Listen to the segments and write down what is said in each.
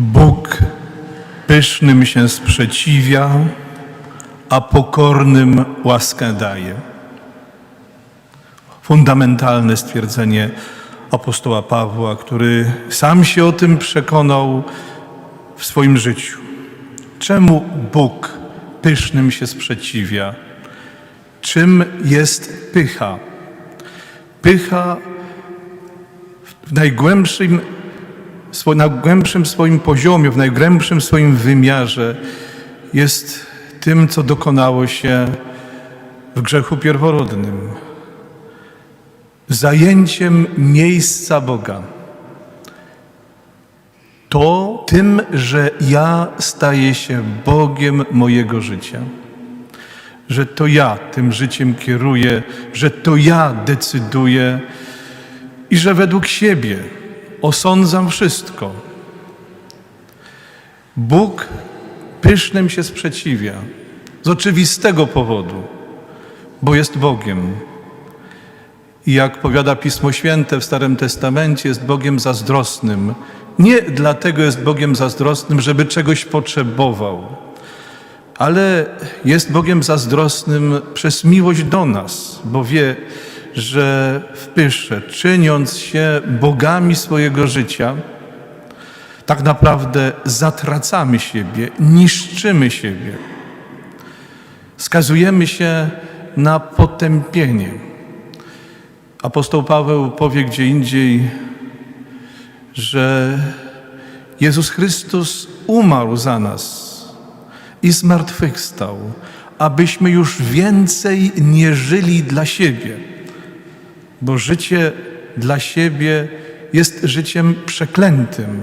Bóg pysznym się sprzeciwia, a pokornym łaskę daje. Fundamentalne stwierdzenie apostoła Pawła, który sam się o tym przekonał w swoim życiu. Czemu Bóg pysznym się sprzeciwia? Czym jest pycha? Pycha w najgłębszym, swo- najgłębszym swoim poziomie, w najgłębszym swoim wymiarze jest tym, co dokonało się w grzechu pierworodnym. Zajęciem miejsca Boga. To tym, że ja staję się Bogiem mojego życia. Że to ja tym życiem kieruję, że to ja decyduję i że według siebie osądzam wszystko. Bóg pysznym się sprzeciwia z oczywistego powodu, bo jest Bogiem. I jak powiada Pismo Święte w Starym Testamencie, jest Bogiem zazdrosnym. Nie dlatego jest Bogiem zazdrosnym, żeby czegoś potrzebował, ale jest Bogiem zazdrosnym przez miłość do nas, bo wie, że w pysze, czyniąc się bogami swojego życia, tak naprawdę zatracamy siebie, niszczymy siebie. Skazujemy się na potępienie. Apostoł Paweł powie gdzie indziej, że Jezus Chrystus umarł za nas i zmartwychwstał, abyśmy już więcej nie żyli dla siebie, bo życie dla siebie jest życiem przeklętym.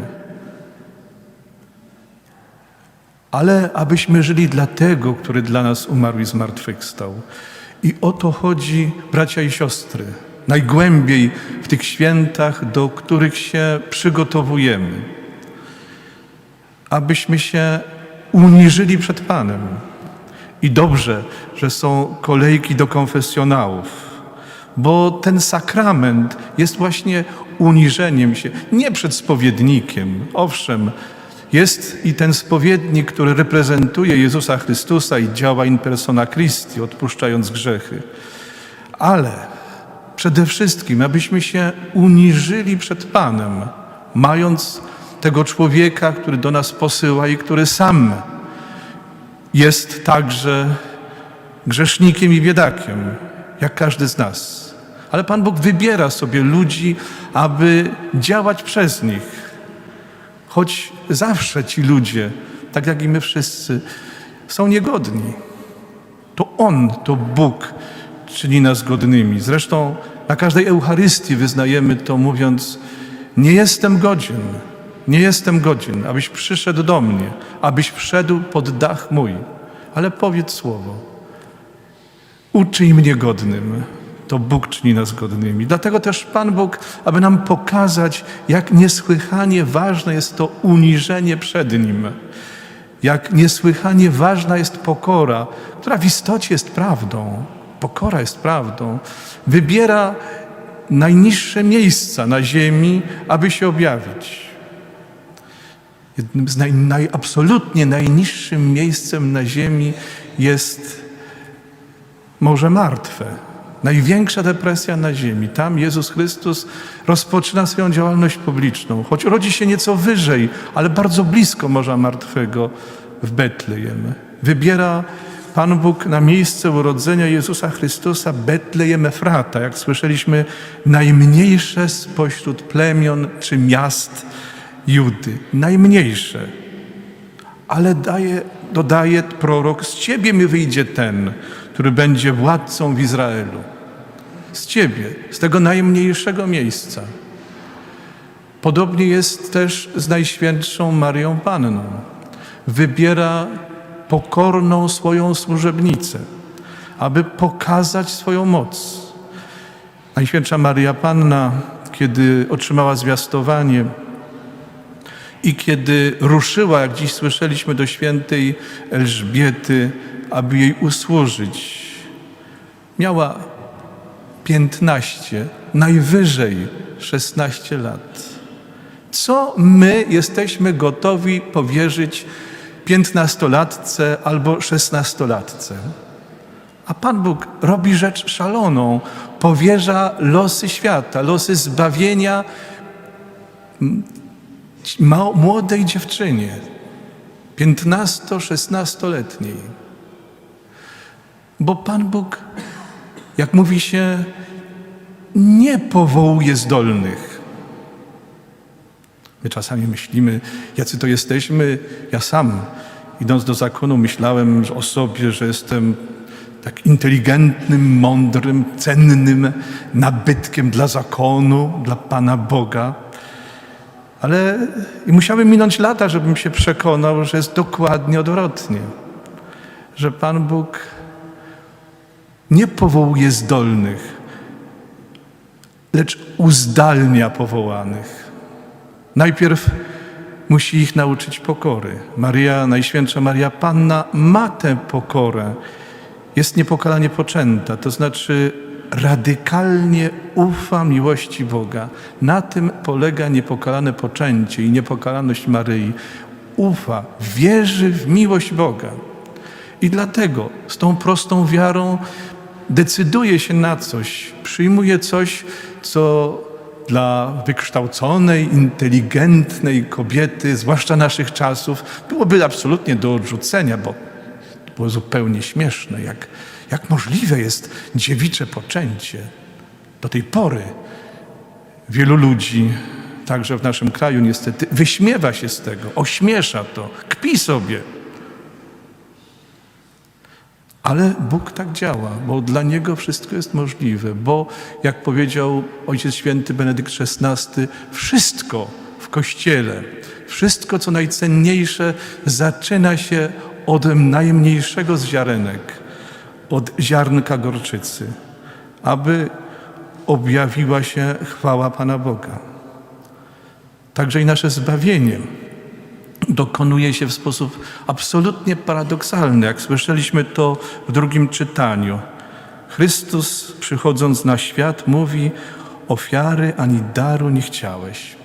Ale abyśmy żyli dla tego, który dla nas umarł i zmartwychwstał. I o to chodzi, bracia i siostry, najgłębiej w tych świętach, do których się przygotowujemy. Abyśmy się uniżyli przed Panem. I dobrze, że są kolejki do konfesjonałów, bo ten sakrament jest właśnie uniżeniem się, nie przed spowiednikiem. Owszem, jest i ten spowiednik, który reprezentuje Jezusa Chrystusa i działa in persona Christi, odpuszczając grzechy. Ale przede wszystkim, abyśmy się uniżyli przed Panem, mając tego człowieka, który do nas posyła i który sam jest także grzesznikiem i biedakiem, jak każdy z nas. Ale Pan Bóg wybiera sobie ludzi, aby działać przez nich. Choć zawsze ci ludzie, tak jak i my wszyscy, są niegodni. To On, to Bóg czyni nas godnymi. Zresztą na każdej Eucharystii wyznajemy to, mówiąc: Nie jestem godzien, nie jestem godzien, abyś przyszedł do mnie, abyś wszedł pod dach mój, ale powiedz słowo. Uczyń mnie godnym. To Bóg czyni nas godnymi. Dlatego też Pan Bóg, aby nam pokazać, jak niesłychanie ważne jest to uniżenie przed Nim, jak niesłychanie ważna jest pokora, która w istocie jest prawdą. Pokora jest prawdą. Wybiera najniższe miejsca na ziemi, aby się objawić. Jednym z naj, naj, absolutnie najniższym miejscem na ziemi jest Morze Martwe. Największa depresja na ziemi. Tam Jezus Chrystus rozpoczyna swoją działalność publiczną, choć rodzi się nieco wyżej, ale bardzo blisko Morza Martwego w Betlejem. Wybiera Pan Bóg na miejsce urodzenia Jezusa Chrystusa Betlejem Efrata, jak słyszeliśmy, najmniejsze spośród plemion czy miast Judy. Najmniejsze. Ale daje, dodaje prorok, z ciebie mi wyjdzie ten, który będzie władcą w Izraelu. Z ciebie, z tego najmniejszego miejsca. Podobnie jest też z Najświętszą Marią Panną. Wybiera pokorną swoją służebnicę, aby pokazać swoją moc. Najświętsza Maria Panna, kiedy otrzymała zwiastowanie i kiedy ruszyła, jak dziś słyszeliśmy, do świętej Elżbiety, aby jej usłużyć, miała 15, najwyżej 16 lat. Co my jesteśmy gotowi powierzyć piętnastolatce albo szesnastolatce? A Pan Bóg robi rzecz szaloną. Powierza losy świata, losy zbawienia młodej dziewczynie, 15-16-letniej. Bo Pan Bóg, jak mówi się, nie powołuje zdolnych. My czasami myślimy, jacy to jesteśmy. Ja sam, idąc do zakonu, myślałem o sobie, że jestem tak inteligentnym, mądrym, cennym nabytkiem dla zakonu, dla Pana Boga. Ale i musiały minąć lata, żebym się przekonał, że jest dokładnie odwrotnie. Że Pan Bóg nie powołuje zdolnych, lecz uzdalnia powołanych. Najpierw musi ich nauczyć pokory. Maria, Najświętsza Maria Panna ma tę pokorę. Jest niepokalanie poczęta, to znaczy radykalnie ufa miłości Boga. Na tym polega niepokalane poczęcie i niepokalaność Maryi. Ufa, wierzy w miłość Boga. I dlatego z tą prostą wiarą decyduje się na coś, przyjmuje coś, co dla wykształconej, inteligentnej kobiety, zwłaszcza naszych czasów, byłoby absolutnie do odrzucenia, bo było zupełnie śmieszne. Jak, jak możliwe jest dziewicze poczęcie? Do tej pory wielu ludzi, także w naszym kraju niestety, wyśmiewa się z tego, ośmiesza to, kpi sobie. Ale Bóg tak działa, bo dla Niego wszystko jest możliwe, bo jak powiedział Ojciec Święty Benedykt XVI, wszystko w Kościele, wszystko co najcenniejsze zaczyna się od najmniejszego z ziarenek, od ziarnka gorczycy, aby objawiła się chwała Pana Boga. Także i nasze zbawienie dokonuje się w sposób absolutnie paradoksalny, jak słyszeliśmy to w drugim czytaniu. Chrystus, przychodząc na świat, mówi: Ofiary ani daru nie chciałeś.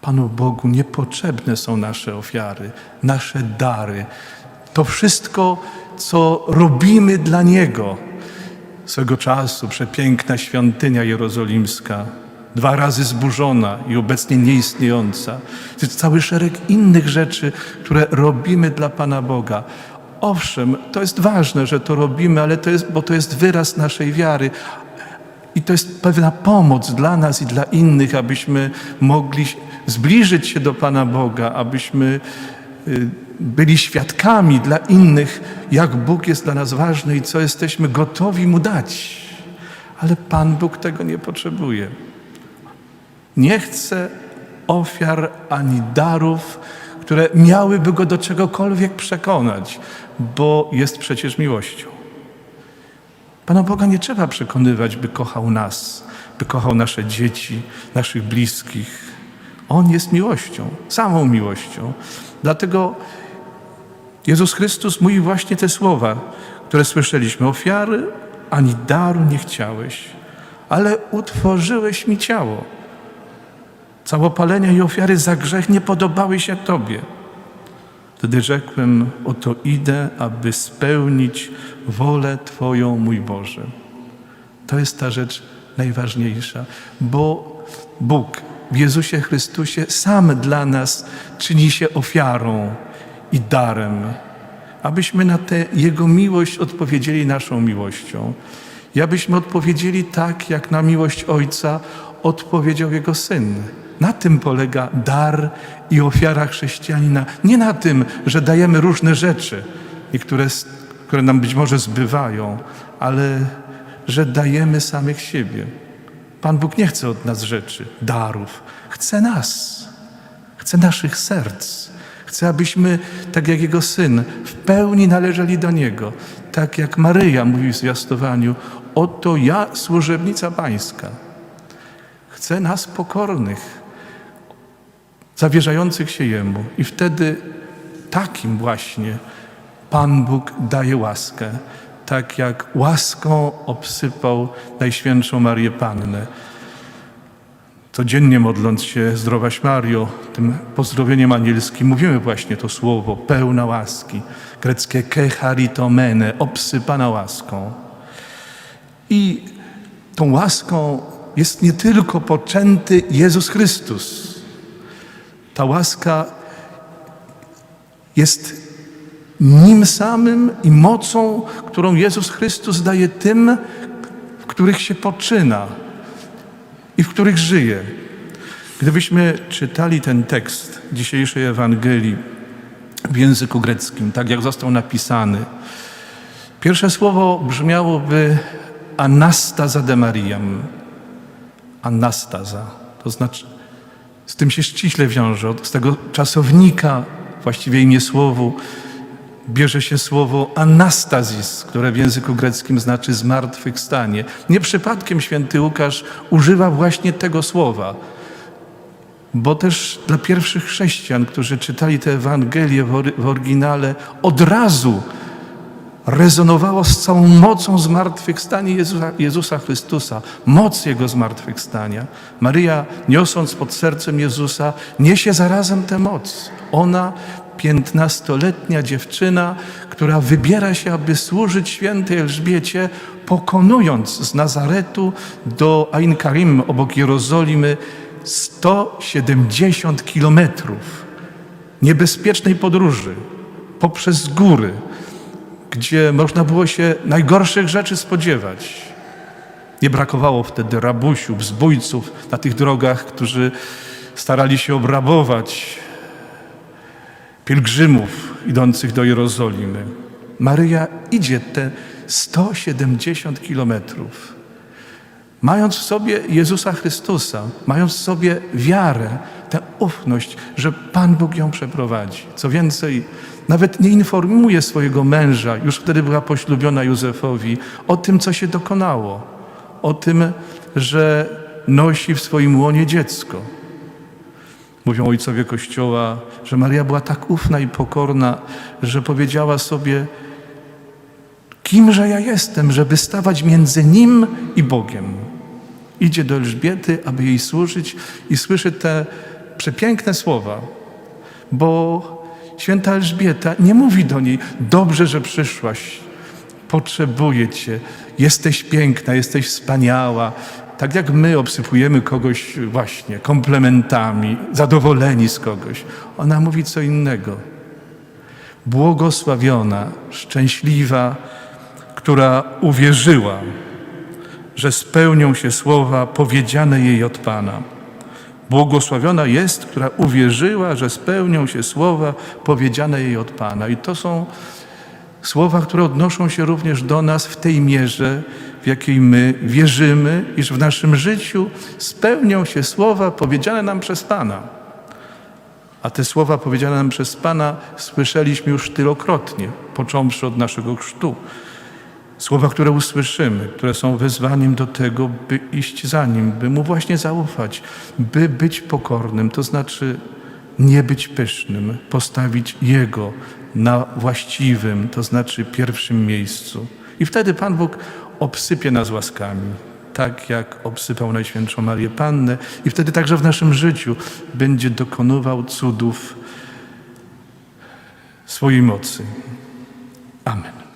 Panu Bogu niepotrzebne są nasze ofiary, nasze dary. To wszystko, co robimy dla Niego. Swego czasu przepiękna świątynia jerozolimska, dwa razy zburzona i obecnie nieistniejąca. Jest cały szereg innych rzeczy, które robimy dla Pana Boga. Owszem, to jest ważne, że to robimy, ale to jest, bo to jest wyraz naszej wiary. I to jest pewna pomoc dla nas i dla innych, abyśmy mogli zbliżyć się do Pana Boga, abyśmy y, byli świadkami dla innych, jak Bóg jest dla nas ważny i co jesteśmy gotowi Mu dać. Ale Pan Bóg tego nie potrzebuje. Nie chce ofiar ani darów, które miałyby go do czegokolwiek przekonać, bo jest przecież miłością. Pana Boga nie trzeba przekonywać, by kochał nas, by kochał nasze dzieci, naszych bliskich. On jest miłością, samą miłością. Dlatego Jezus Chrystus mówi właśnie te słowa, które słyszeliśmy. Ofiary ani daru nie chciałeś, ale utworzyłeś mi ciało. Całopalenia i ofiary za grzech nie podobały się Tobie. Wtedy rzekłem, oto idę, aby spełnić wolę Twoją, mój Boże. To jest ta rzecz najważniejsza, bo Bóg w Jezusie Chrystusie sam dla nas czyni się ofiarą i darem, abyśmy na tę Jego miłość odpowiedzieli naszą miłością. I abyśmy odpowiedzieli tak, jak na miłość Ojca odpowiedział Jego Syn. Na tym polega dar i ofiara chrześcijanina. Nie na tym, że dajemy różne rzeczy, niektóre, które nam być może zbywają, ale że dajemy samych siebie. Pan Bóg nie chce od nas rzeczy, darów. Chce nas. Chce naszych serc. Chce, abyśmy, tak jak Jego Syn, w pełni należeli do Niego. Tak jak Maryja mówi w zwiastowaniu, oto ja, służebnica Pańska. Chce nas pokornych, zawierzających się Jemu. I wtedy takim właśnie Pan Bóg daje łaskę, tak jak łaską obsypał Najświętszą Marię Pannę. Codziennie modląc się Zdrowaś Mario, tym pozdrowieniem anielskim mówimy właśnie to słowo pełna łaski, greckie kecharitomene, obsypana łaską. I tą łaską jest nie tylko poczęty Jezus Chrystus. Ta łaska jest nim samym i mocą, którą Jezus Chrystus daje tym, w których się poczyna i w których żyje. Gdybyśmy czytali ten tekst dzisiejszej Ewangelii w języku greckim, tak jak został napisany, pierwsze słowo brzmiałoby anastaza de Mariam. Anastaza, to znaczy, z tym się ściśle wiąże, z tego czasownika, właściwie imię słowu, bierze się słowo anastazis, które w języku greckim znaczy zmartwychwstanie. Nie przypadkiem święty Łukasz używa właśnie tego słowa, bo też dla pierwszych chrześcijan, którzy czytali tę Ewangelię w oryginale, od razu rezonowało z całą mocą zmartwychwstanie Jezusa, Jezusa Chrystusa, moc Jego zmartwychwstania. Maryja, niosąc pod sercem Jezusa, niesie zarazem tę moc. Ona, piętnastoletnia dziewczyna, która wybiera się, aby służyć świętej Elżbiecie, pokonując z Nazaretu do Ain Karim obok Jerozolimy 170 kilometrów niebezpiecznej podróży poprzez góry, gdzie można było się najgorszych rzeczy spodziewać. Nie brakowało wtedy rabusiów, zbójców na tych drogach, którzy starali się obrabować pielgrzymów idących do Jerozolimy. Maryja idzie te 170 kilometrów, mając w sobie Jezusa Chrystusa, mając w sobie wiarę, tę ufność, że Pan Bóg ją przeprowadzi. Co więcej, nawet nie informuje swojego męża, już wtedy była poślubiona Józefowi, o tym, co się dokonało, o tym, że nosi w swoim łonie dziecko. Mówią ojcowie Kościoła, że Maria była tak ufna i pokorna, że powiedziała sobie, kimże ja jestem, żeby stawać między nim i Bogiem. Idzie do Elżbiety, aby jej służyć i słyszy te przepiękne słowa, bo święta Elżbieta nie mówi do niej, dobrze, że przyszłaś, potrzebuję cię, jesteś piękna, jesteś wspaniała. Tak jak my obsypujemy kogoś właśnie komplementami, zadowoleni z kogoś. Ona mówi co innego. Błogosławiona, szczęśliwa, która uwierzyła, że spełnią się słowa powiedziane jej od Pana. Błogosławiona jest, która uwierzyła, że spełnią się słowa powiedziane jej od Pana. I to są słowa, które odnoszą się również do nas w tej mierze, w jakiej my wierzymy, iż w naszym życiu spełnią się słowa powiedziane nam przez Pana. A te słowa powiedziane nam przez Pana słyszeliśmy już tylokrotnie, począwszy od naszego chrztu. Słowa, które usłyszymy, które są wezwaniem do tego, by iść za Nim, by Mu właśnie zaufać, by być pokornym, to znaczy nie być pysznym, postawić Jego na właściwym, to znaczy pierwszym miejscu. I wtedy Pan Bóg obsypie nas łaskami, tak jak obsypał Najświętszą Marię Pannę i wtedy także w naszym życiu będzie dokonywał cudów swojej mocy. Amen.